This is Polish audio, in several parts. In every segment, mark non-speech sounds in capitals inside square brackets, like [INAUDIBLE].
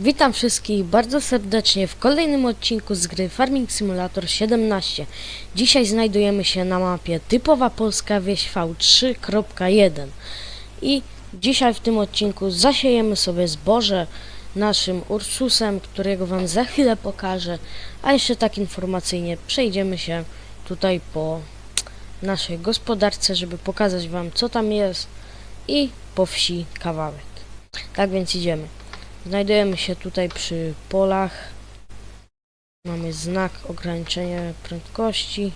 Witam wszystkich bardzo serdecznie w kolejnym odcinku z gry Farming Simulator 17. Dzisiaj znajdujemy się na mapie typowa polska wieś V3.1 i dzisiaj w tym odcinku zasiejemy sobie zboże naszym Ursusem, którego wam za chwilę pokażę, a jeszcze tak informacyjnie przejdziemy się tutaj po naszej gospodarce, żeby pokazać wam co tam jest i po wsi kawałek. Tak więc idziemy. Znajdujemy się tutaj przy polach. Mamy znak ograniczenia prędkości.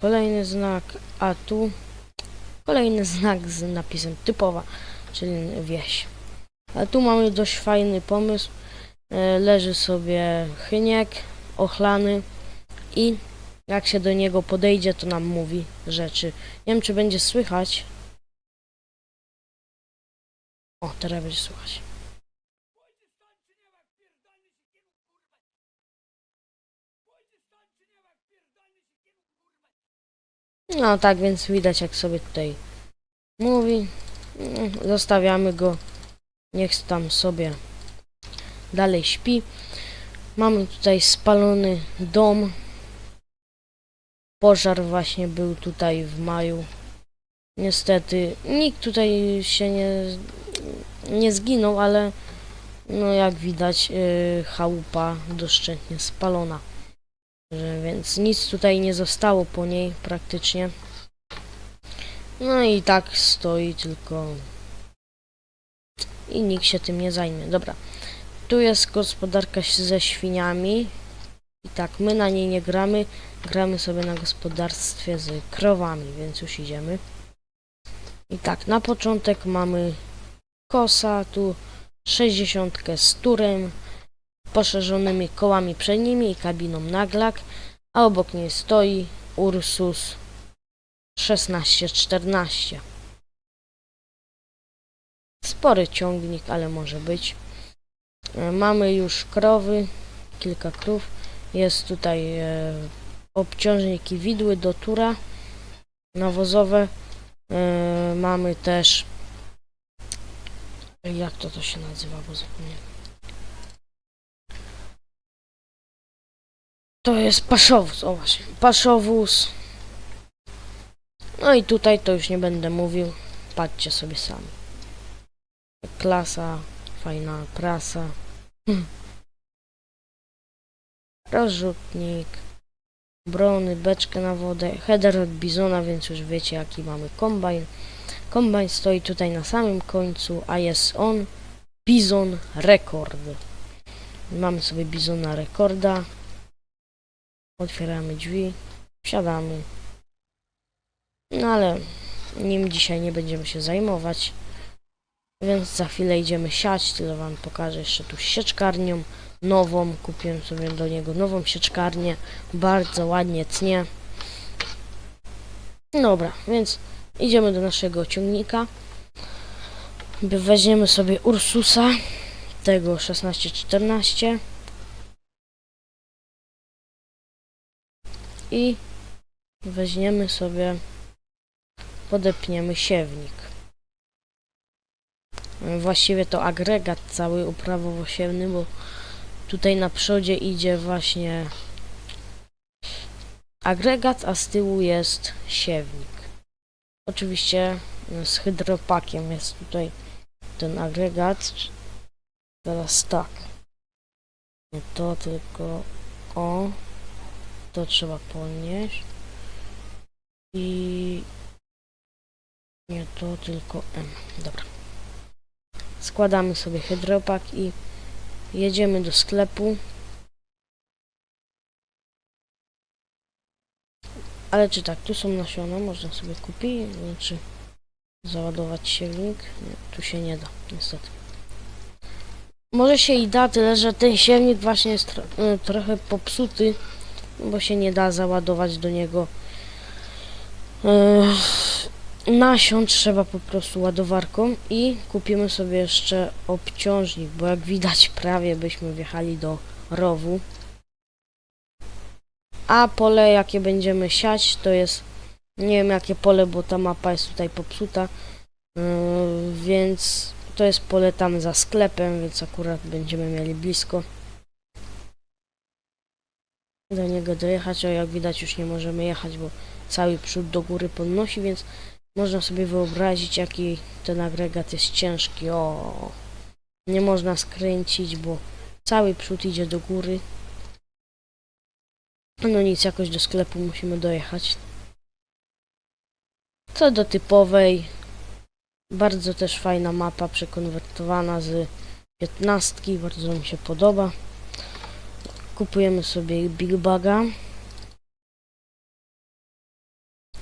Kolejny znak, a tu kolejny znak z napisem typowa, czyli wieś. A tu mamy dość fajny pomysł. E, Leży sobie chyniek ochlany i jak się do niego podejdzie, to nam mówi rzeczy. Nie wiem, czy będzie słychać. O, teraz będzie słychać. No tak więc widać jak sobie tutaj mówi. Zostawiamy go. Niech tam sobie dalej śpi. Mamy tutaj spalony dom. Pożar właśnie był tutaj w maju. Niestety nikt tutaj się nie, nie zginął, ale no jak widać yy, chałupa doszczętnie spalona. Więc nic tutaj nie zostało po niej praktycznie. No i tak stoi tylko. I nikt się tym nie zajmie. Dobra. Tu jest gospodarka ze świniami. I tak, my na niej nie gramy. Gramy sobie na gospodarstwie z krowami, więc już idziemy. I tak, na początek mamy kosa, tu 60 z turem poszerzonymi kołami przednimi i kabiną naglak, a obok niej stoi Ursus 1614. Spory ciągnik, ale może być. E, Mamy już krowy, kilka krów. Jest tutaj e, obciążniki widły do tura nawozowe. E, mamy też jak to to się nazywa, bo zapomniałem. To jest paszowóz, o właśnie, paszowóz. No i tutaj to już nie będę mówił, patrzcie sobie sami. Klasa, fajna prasa. Hm. Rozrzutnik, brony, beczkę na wodę, header od bizona, więc już wiecie jaki mamy kombajn. Kombajn stoi tutaj na samym końcu, a jest on Bizon Rekord. Mamy sobie Bizona Rekorda. Otwieramy drzwi, wsiadamy. No ale nim dzisiaj nie będziemy się zajmować. Więc za chwilę idziemy siać, tyle wam pokażę jeszcze tu sieczkarnią nową. Kupiłem sobie do niego nową sieczkarnię. Bardzo ładnie cnie. Dobra, więc idziemy do naszego ciągnika. Weźmiemy sobie Ursusa, tego 1614. i weźmiemy sobie, podepniemy siewnik. Właściwie to agregat cały uprawowo-siewny, bo tutaj na przodzie idzie właśnie agregat, a z tyłu jest siewnik. Oczywiście z hydropakiem jest tutaj ten agregat. Teraz tak. To tylko o to trzeba podnieść i nie to tylko M. Dobra. Składamy sobie hydropak i jedziemy do sklepu. Ale czy tak, tu są nasiona, można sobie kupić, znaczy załadować silnik. Nie, tu się nie da, niestety. Może się i da, tyle że ten silnik właśnie jest tro y, trochę popsuty bo się nie da załadować do niego. Yy, nasion trzeba po prostu ładowarką i kupimy sobie jeszcze obciążnik, bo jak widać prawie byśmy wjechali do rowu. A pole jakie będziemy siać to jest nie wiem jakie pole, bo ta mapa jest tutaj popsuta. Yy, więc to jest pole tam za sklepem, więc akurat będziemy mieli blisko do niego dojechać, a jak widać już nie możemy jechać, bo cały przód do góry podnosi, więc można sobie wyobrazić jaki ten agregat jest ciężki. O, nie można skręcić, bo cały przód idzie do góry. No nic, jakoś do sklepu musimy dojechać. Co do typowej, bardzo też fajna mapa przekonwertowana z 15, bardzo mi się podoba. Kupujemy sobie Big Baga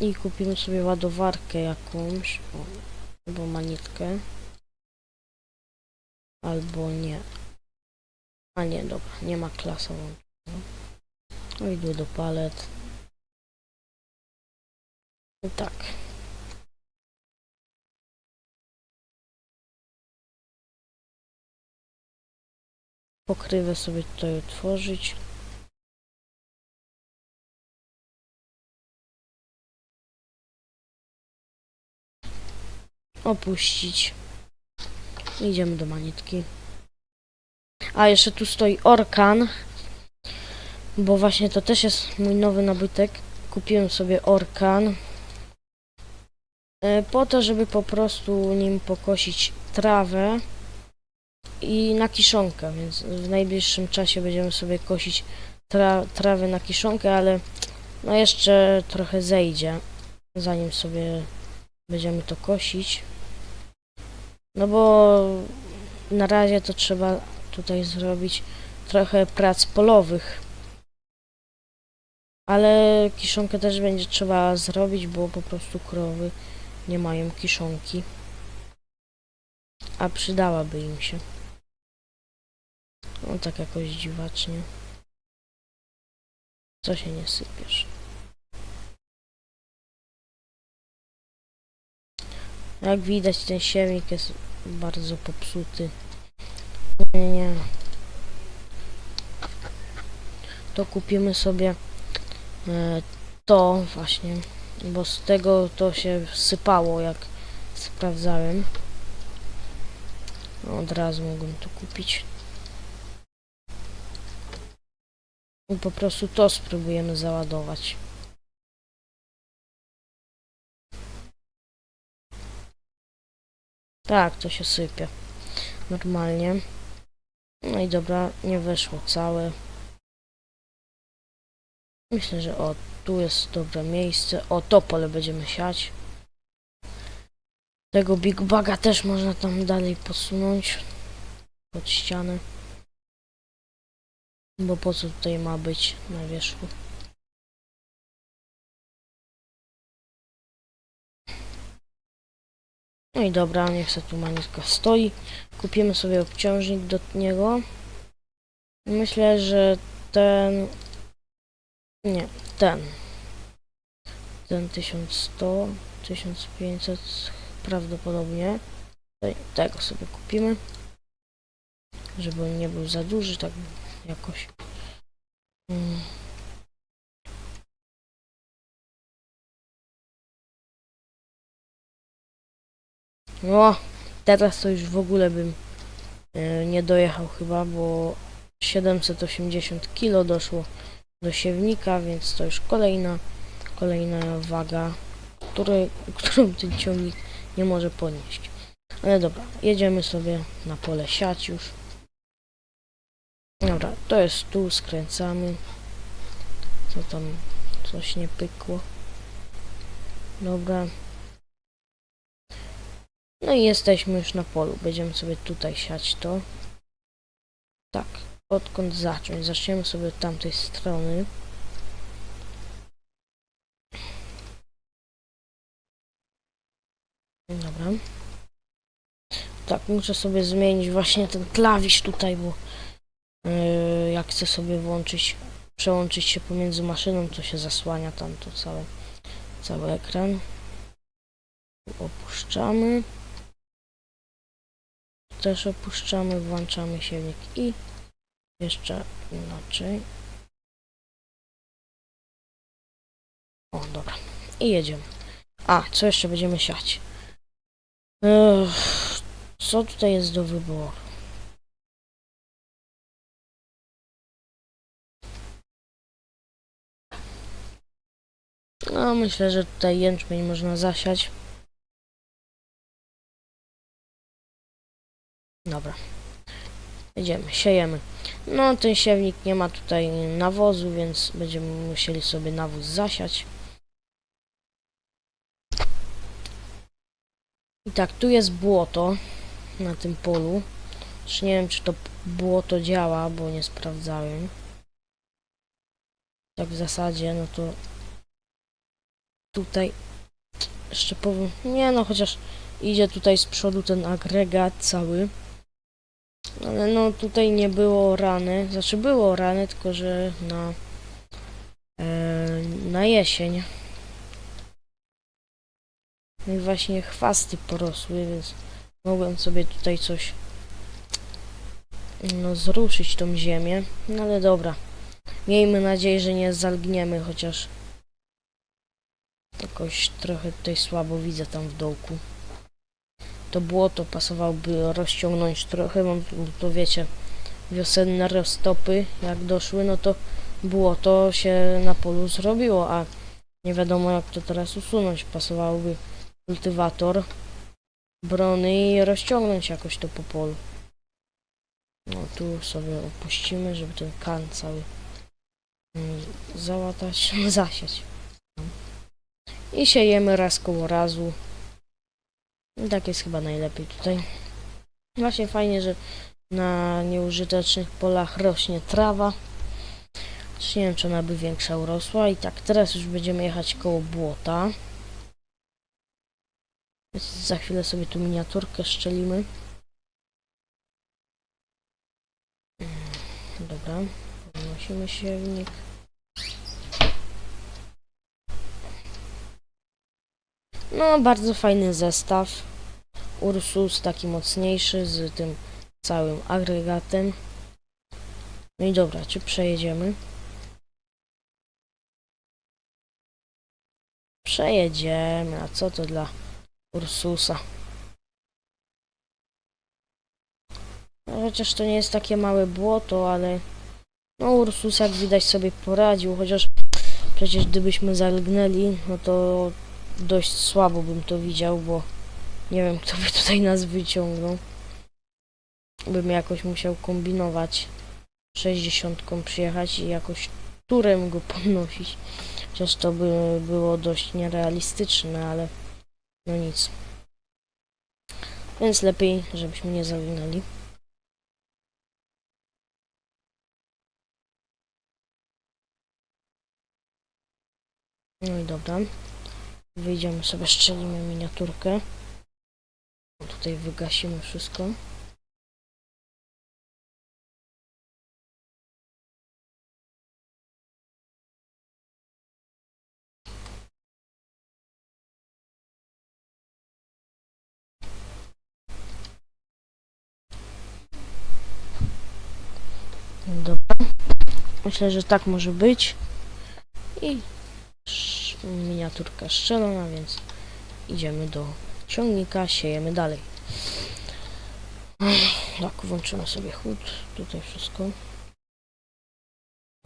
i kupimy sobie ładowarkę jakąś, o, albo manitkę, albo nie. A nie, dobra, nie ma klasa łączona. No idę do palet. I tak. Pokrywę sobie tutaj otworzyć. Opuścić. Idziemy do manitki. A jeszcze tu stoi Orkan. Bo właśnie to też jest mój nowy nabytek. Kupiłem sobie Orkan. e, Po to, żeby po prostu nim pokosić trawę i na kiszonkę, więc w najbliższym czasie będziemy sobie kosić tra trawę na kiszonkę, ale no jeszcze trochę zejdzie, zanim sobie będziemy to kosić. No bo na razie to trzeba tutaj zrobić trochę prac polowych. Ale kiszonkę też będzie trzeba zrobić, bo po prostu krowy nie mają kiszonki. A przydałaby im się. No tak jakoś dziwacznie. Co się nie sypiesz? Jak widać ten siewnik jest bardzo popsuty. Nie, nie. To kupimy sobie e, to właśnie, bo z tego to się sypało jak sprawdzałem. Od razu mogłem to kupić. I po prostu to spróbujemy załadować. Tak, to się sypie. Normalnie. No i dobra, nie weszło całe. Myślę, że o, tu jest dobre miejsce. O, to pole będziemy siać. Tego Big Baga też można tam dalej posunąć. Pod ścianę. Bo po co tutaj ma być na wierzchu? No i dobra, niech se tu manitka stoi. Kupimy sobie obciążnik do niego. Myślę, że ten... Nie, ten. Ten 1100, 1500 prawdopodobnie. Tutaj Tego sobie kupimy. Żeby on nie był za duży, tak jakoś. Mm. No, teraz to już w ogóle bym e, nie dojechał chyba, bo 780 kg doszło do siewnika, więc to już kolejna, kolejna waga, której, którą ten ciągnik nie może podnieść. Ale dobra, jedziemy sobie na pole siać już. Dobra, to jest tu, skręcamy. Co tam, coś nie pykło. Dobra. No i jesteśmy już na polu. Będziemy sobie tutaj siać to. Tak, odkąd zacząć? Zaczniemy sobie od tamtej strony. Dobra. Tak, muszę sobie zmienić właśnie ten klawisz tutaj, bo Yy, jak chcę sobie włączyć, przełączyć się pomiędzy maszyną, to się zasłania tam to całe, cały ekran. Opuszczamy. Też opuszczamy, włączamy silnik i jeszcze inaczej. O, dobra. I jedziemy. A, co jeszcze będziemy siać? Ech, Co tutaj jest do wyboru? No, myślę, że tutaj jęczmień można zasiać. Dobra. Idziemy, siejemy. No, ten siewnik nie ma tutaj nawozu, więc będziemy musieli sobie nawóz zasiać. I tak, tu jest błoto na tym polu. Już nie wiem, czy to błoto działa, bo nie sprawdzałem. Tak w zasadzie, no to tutaj jeszcze powiem, nie no, chociaż idzie tutaj z przodu ten agregat cały. Ale no tutaj nie było rany, znaczy było rany, tylko że na, e, na jesień. No i właśnie chwasty porosły, więc mogłem sobie tutaj coś no zruszyć tą ziemię. No ale dobra. Miejmy nadzieję, że nie zalgniemy, chociaż jakoś trochę tutaj słabo widzę tam w dołku. To błoto pasowałoby rozciągnąć trochę, bo to wiecie, wiosenne roztopy jak doszły, no to błoto się na polu zrobiło, a nie wiadomo jak to teraz usunąć. Pasowałoby kultywator brony i rozciągnąć jakoś to po polu. No tu sobie opuścimy, żeby ten kan cały mm, załatać, [LAUGHS] zasiać. I siejemy raz koło razu. I tak jest chyba najlepiej tutaj. Właśnie fajnie, że na nieużytecznych polach rośnie trawa. Nie wiem, czy ona by większa urosła. I tak, teraz już będziemy jechać koło błota. Za chwilę sobie tu miniaturkę szczelimy. Mm, Dobra, podnosimy siewnik. No, bardzo fajny zestaw. Ursus taki mocniejszy z tym całym agregatem. No i dobra, czy przejedziemy? Przejedziemy, a co to dla Ursusa? No, chociaż to nie jest takie małe błoto, ale no Ursus jak widać sobie poradził, chociaż przecież gdybyśmy zalgnęli, no to dość słabo bym to widział, bo nie wiem kto by tutaj nas wyciągnął. Bym jakoś musiał kombinować. 60 przyjechać i jakoś turem go [LAUGHS] podnosić. Chociaż to by było dość nierealistyczne, ale no nic. Więc lepiej, żebyśmy nie zawinęli. No i dobra. Wyjdziemy sobie, strzelimy miniaturkę. Tutaj wygasimy wszystko. Dobra. Myślę, że tak może być. I miniaturka strzelona, więc idziemy do ciągnika, siejemy dalej. Tak, włączymy sobie chód, tutaj wszystko.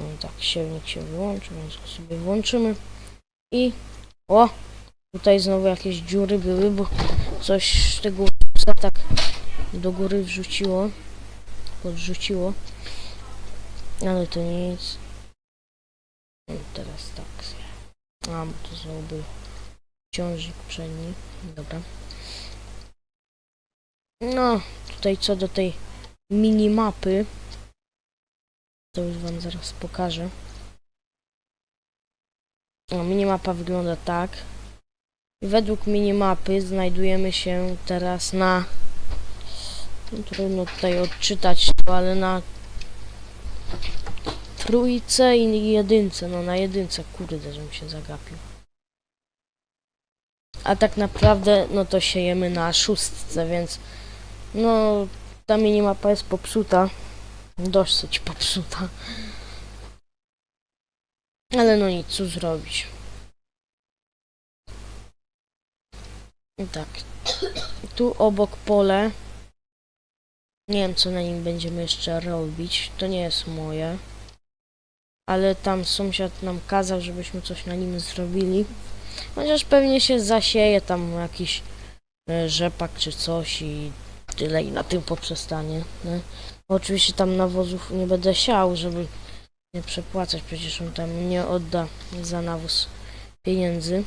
No tak, siewnik się wyłączył, więc go sobie włączymy. I o, tutaj znowu jakieś dziury były, bo coś tego psa tak do góry wrzuciło, podrzuciło. Ale to nic. No, teraz tak. A, bo to znowu był ciążnik przedni. Dobra. No, tutaj co do tej minimapy, to już wam zaraz pokażę. No, minimapa wygląda tak. Według minimapy znajdujemy się teraz na... No, trudno tutaj odczytać to, ale na trójce i jedynce. No na jedynce, kurde, żebym się zagapił. A tak naprawdę, no to siejemy na szóstce, więc no ta minimapa jest popsuta. Dosyć popsuta. Ale no nic, co zrobić. Tak. Tu obok pole Nie wiem, co na nim będziemy jeszcze robić. To nie jest moje. Ale tam sąsiad nam kazał, żebyśmy coś na nim zrobili. Chociaż pewnie się zasieje tam jakiś e, rzepak czy coś i tyle i na tym poprzestanie. Nie? Oczywiście tam nawozów nie będę siał, żeby nie przepłacać. Przecież on tam nie odda za nawóz pieniędzy.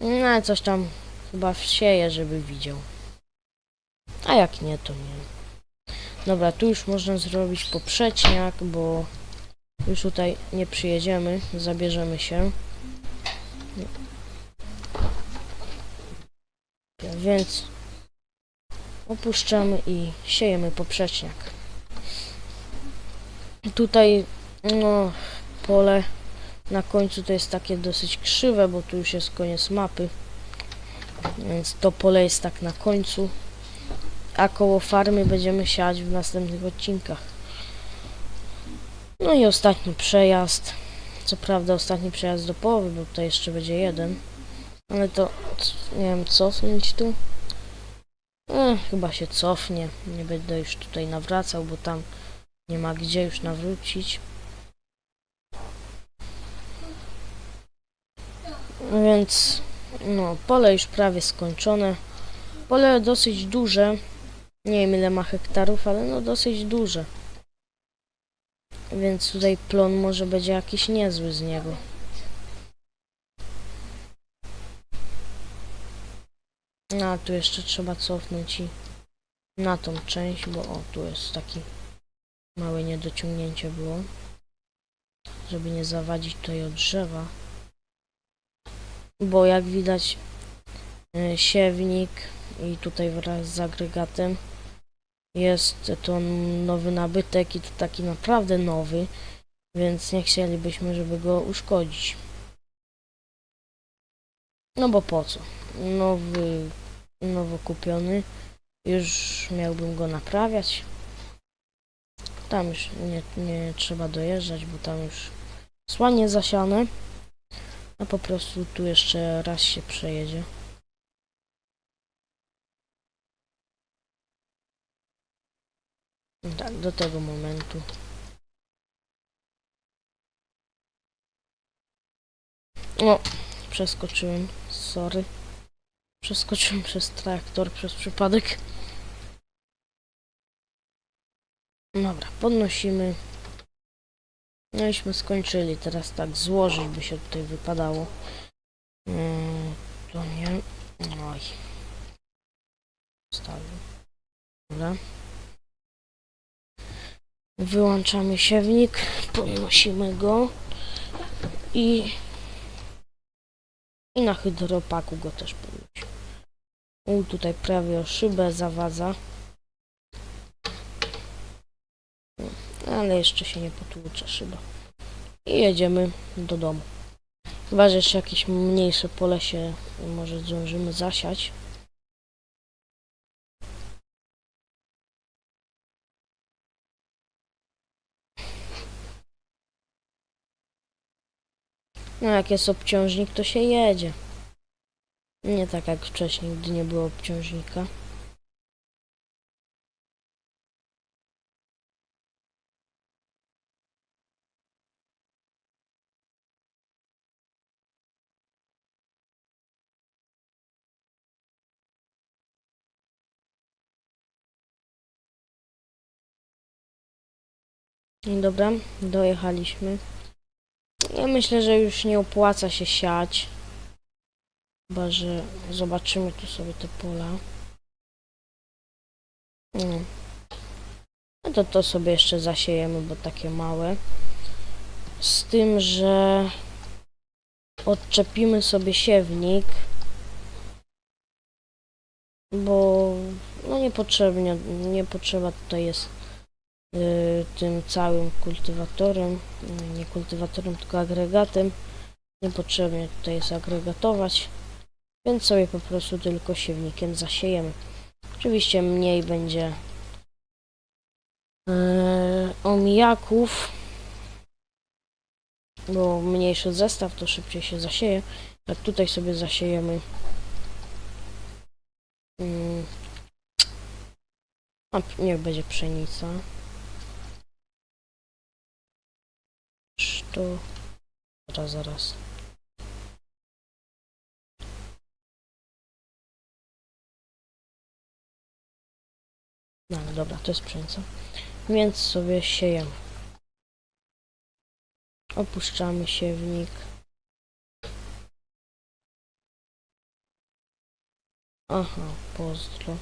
No ale coś tam chyba wsieje, żeby widział. A jak nie, to nie. Dobra, tu już można zrobić poprzeczniak, bo już tutaj nie przyjedziemy, zabierzemy się. Więc opuszczamy i siejemy poprzeczniak. Tutaj no pole na końcu to jest takie dosyć krzywe, bo tu już jest koniec mapy. Więc to pole jest tak na końcu. A koło farmy będziemy siać w następnych odcinkach. No i ostatni przejazd. Co prawda ostatni przejazd do połowy, bo tutaj jeszcze będzie jeden. Ale to nie wiem, cofnąć tu. E, chyba się cofnie. Nie będę już tutaj nawracał, bo tam nie ma gdzie już nawrócić. Więc no, pole już prawie skończone. Pole dosyć duże. Nie wiem ile ma hektarów, ale no dosyć duże. Więc tutaj plon może będzie jakiś niezły z niego. A tu jeszcze trzeba cofnąć i na tą część, bo o, tu jest taki małe niedociągnięcie było. Żeby nie zawadzić tutaj od drzewa. Bo jak widać e, siewnik i tutaj wraz z agregatem jest to nowy nabytek i to taki naprawdę nowy, więc nie chcielibyśmy, żeby go uszkodzić. No bo po co? Nowy, nowo kupiony, już miałbym go naprawiać. Tam już nie, nie trzeba dojeżdżać, bo tam już słanie zasiane. A po prostu tu jeszcze raz się przejedzie. Tak, do tego momentu. O, przeskoczyłem, sorry. Przeskoczyłem [LAUGHS] przez traktor przez przypadek. Dobra, podnosimy. No iśmy skończyli. Teraz tak złożyć by się tutaj wypadało. Mm, to nie. Oj. Stawię. Dobra. Wyłączamy siewnik, podnosimy go i i na hydropaku go też podnosimy. U, tutaj prawie o szybę zawadza. Ale jeszcze się nie potłucze szyba. I jedziemy do domu. Chyba, że jeszcze jakieś mniejsze pole się może zdążymy zasiać. No jak jest obciążnik, to się jedzie. Nie tak jak wcześniej, gdy nie było obciążnika. No Dobra, dojechaliśmy. Ja myślę, że już nie opłaca się siać. Chyba, że zobaczymy tu sobie te pola. Mm. No to to sobie jeszcze zasiejemy, bo takie małe. Z tym, że odczepimy sobie siewnik. Bo no niepotrzebnie, nie potrzeba tutaj jest tym całym kultywatorem, y, nie kultywatorem, tylko agregatem. Niepotrzebnie tutaj jest agregatować, więc sobie po prostu tylko siewnikiem zasiejemy. Oczywiście mniej będzie y, omijaków, bo mniejszy zestaw to szybciej się zasieje. Tak tutaj sobie zasiejemy mm, A niech będzie pszenica. Sztu. Zaraz, zaraz. No dobra, to jest pszenica. Więc sobie siejemy. Opuszczamy siewnik. Aha, pozdro.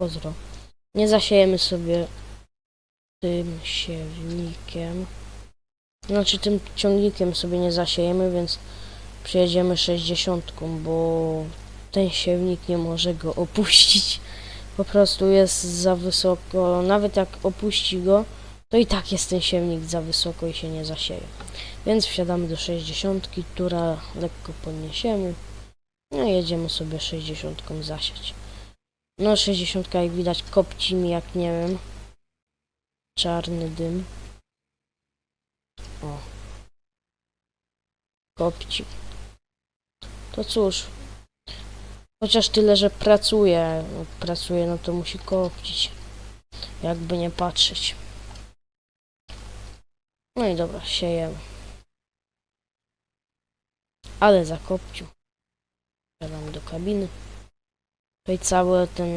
Pozdro. Nie zasiejemy sobie tym siewnikiem. Znaczy tym ciągnikiem sobie nie zasiejemy, więc przyjedziemy 60, bo ten siewnik nie może go opuścić. Po prostu jest za wysoko. Nawet jak opuści go, to i tak jest ten siewnik za wysoko i się nie zasieje. Więc wsiadamy do 60, która lekko podniesiemy. No i jedziemy sobie 60 zasiać. No 60 jak widać kopci mi jak nie wiem. Czarny dym. O. Kopci. To cóż. Chociaż tyle, że pracuje. No, pracuje, no to musi kopcić. Jakby nie patrzeć. No i dobra, siejemy. Ale zakopcił. Wsiadamy do kabiny. Tutaj cały ten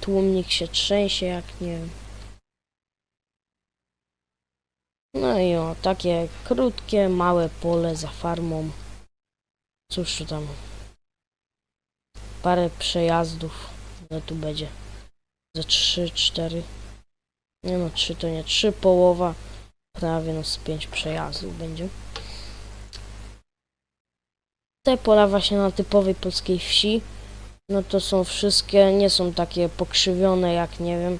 tłumnik się trzęsie, jak nie wiem. No i o, takie krótkie, małe pole za farmą. Cóż tu tam. Parę przejazdów. No tu będzie. Ze 3, 4. Nie no, 3 to nie 3, połowa. Prawie no z 5 przejazdów będzie. Te pola właśnie na typowej polskiej wsi. No to są wszystkie, nie są takie pokrzywione jak nie wiem.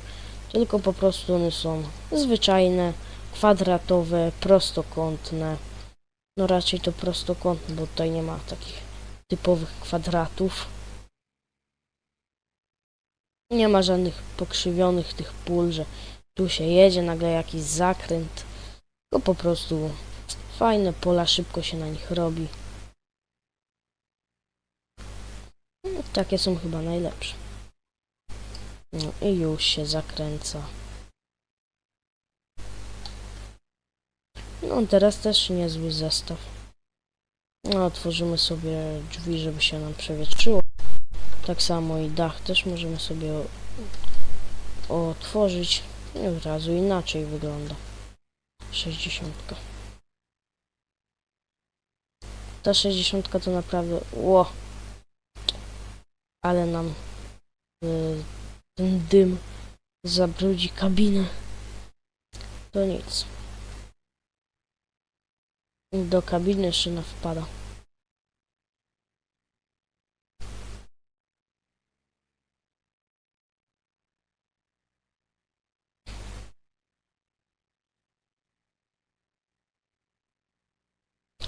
Tylko po prostu one są zwyczajne kwadratowe, prostokątne. No raczej to prostokątne, bo tutaj nie ma takich typowych kwadratów. Nie ma żadnych pokrzywionych tych pól, że tu się jedzie, nagle jakiś zakręt. Tylko po prostu fajne pola, szybko się na nich robi. No, takie są chyba najlepsze. No i już się zakręca. No teraz też niezły zestaw. No, otworzymy sobie drzwi, żeby się nam przewietrzyło. Tak samo i dach też możemy sobie otworzyć. I od razu inaczej wygląda. 60. Ta 60 to naprawdę... Ło! Ale nam y, ten dym zabrudzi kabinę. To nic. Do kabiny szyna wpada.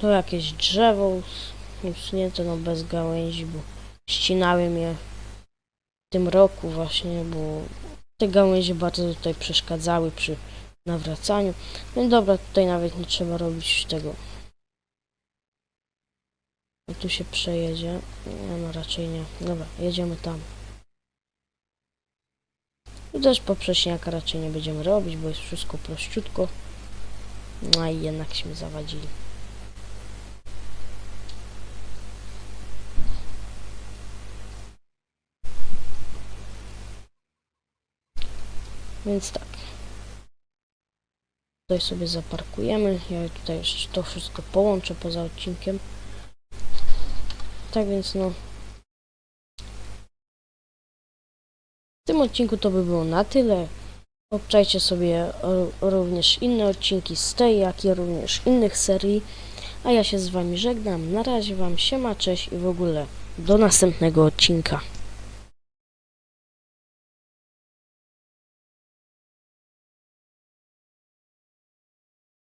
To jakieś drzewo usunięte no bez gałęzi, bo ścinałem je w tym roku właśnie, bo te gałęzie bardzo tutaj przeszkadzały przy nawracaniu. No dobra, tutaj nawet nie trzeba robić tego. Tu się przejedzie. Nie, no raczej nie. Dobra, jedziemy tam. Tu też poprzeczniaka raczej nie będziemy robić, bo jest wszystko prościutko. No i jednakśmy zawadzili. Więc tak. Tutaj sobie zaparkujemy. Ja tutaj jeszcze to wszystko połączę poza odcinkiem. Tak więc no. W tym odcinku to by było na tyle. Obczajcie sobie również inne odcinki z tej, jak i również innych serii. A ja się z wami żegnam. Na razie wam siema, cześć i w ogóle do następnego odcinka.